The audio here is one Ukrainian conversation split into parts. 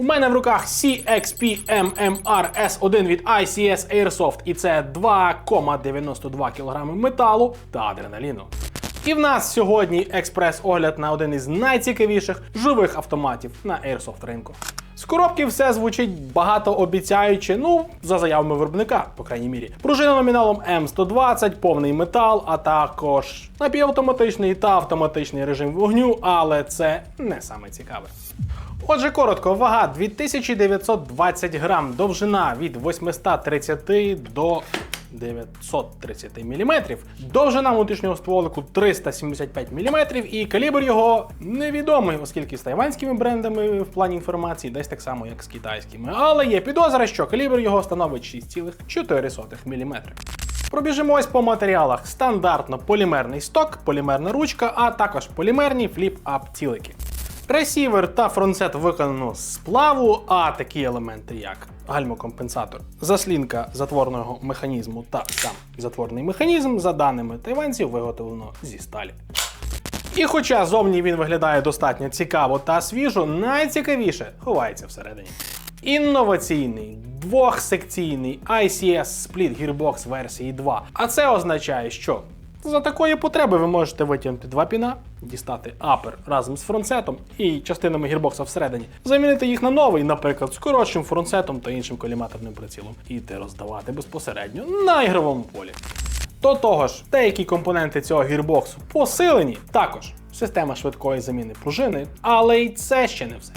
У мене в руках CXP MMR S1 від ICS Airsoft, і це 2,92 кг металу та адреналіну. І в нас сьогодні експрес-огляд на один із найцікавіших живих автоматів на Airsoft ринку. З коробки все звучить багатообіцяюче, ну, за заявами виробника, по крайній мірі. Пружина номіналом М120, повний метал, а також напівавтоматичний та автоматичний режим вогню, але це не саме цікаве. Отже, коротко, вага 2920 грам, довжина від 830 до 930 мм, довжина внутрішнього стволику 375 мм і калібр його невідомий, оскільки з тайванськими брендами в плані інформації десь так само, як з китайськими. Але є підозра, що калібр його становить 6,4 мм. Пробіжимось по матеріалах. Стандартно полімерний сток, полімерна ручка, а також полімерні фліп-ап цілики. Ресівер та фронтсет виконано з сплаву, а такі елементи, як гальмокомпенсатор, заслінка затворного механізму та сам затворний механізм, за даними тайванців, виготовлено зі сталі. І хоча зовні він виглядає достатньо цікаво та свіжо, найцікавіше ховається всередині. Інноваційний двохсекційний ICS Split Gearbox версії 2. А це означає, що за такої потреби ви можете витягнути два піна, дістати апер разом з фронтсетом і частинами гірбокса всередині, замінити їх на новий, наприклад, з коротшим фронтсетом та іншим коліматорним прицілом, і йти роздавати безпосередньо на ігровому полі. До того ж, деякі компоненти цього гірбоксу посилені, також система швидкої заміни пружини, але й це ще не все.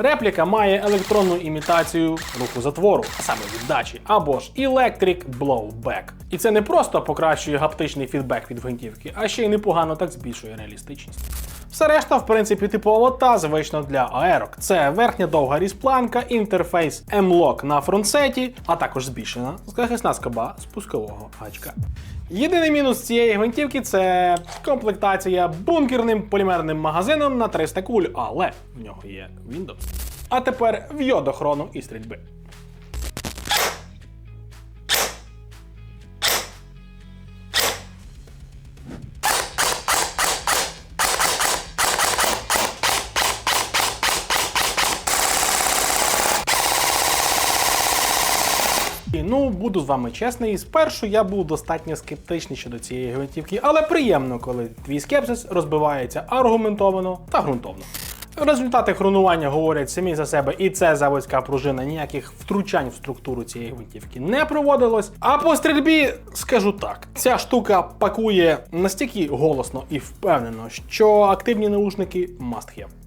Репліка має електронну імітацію руху затвору, а саме віддачі, або ж Electric Blowback. І це не просто покращує гаптичний фідбек від гвинтівки, а ще й непогано так збільшує реалістичність. Все решта, в принципі, типово та звично для аерок. Це верхня довга різпланка, інтерфейс M-Lock на фронтсеті, а також збільшена захисна скоба спускового гачка. Єдиний мінус цієї гвинтівки це комплектація бункерним полімерним магазином на 300 куль, але в нього є Windows. А тепер охорону і стрільби. Ну, буду з вами чесний. Спершу я був достатньо скептичний щодо цієї гвинтівки, але приємно, коли твій скепсис розбивається аргументовано та ґрунтовно. Результати хронування говорять самі за себе, і це заводська пружина. Ніяких втручань в структуру цієї гвинтівки не проводилось. А по стрільбі скажу так: ця штука пакує настільки голосно і впевнено, що активні наушники must have.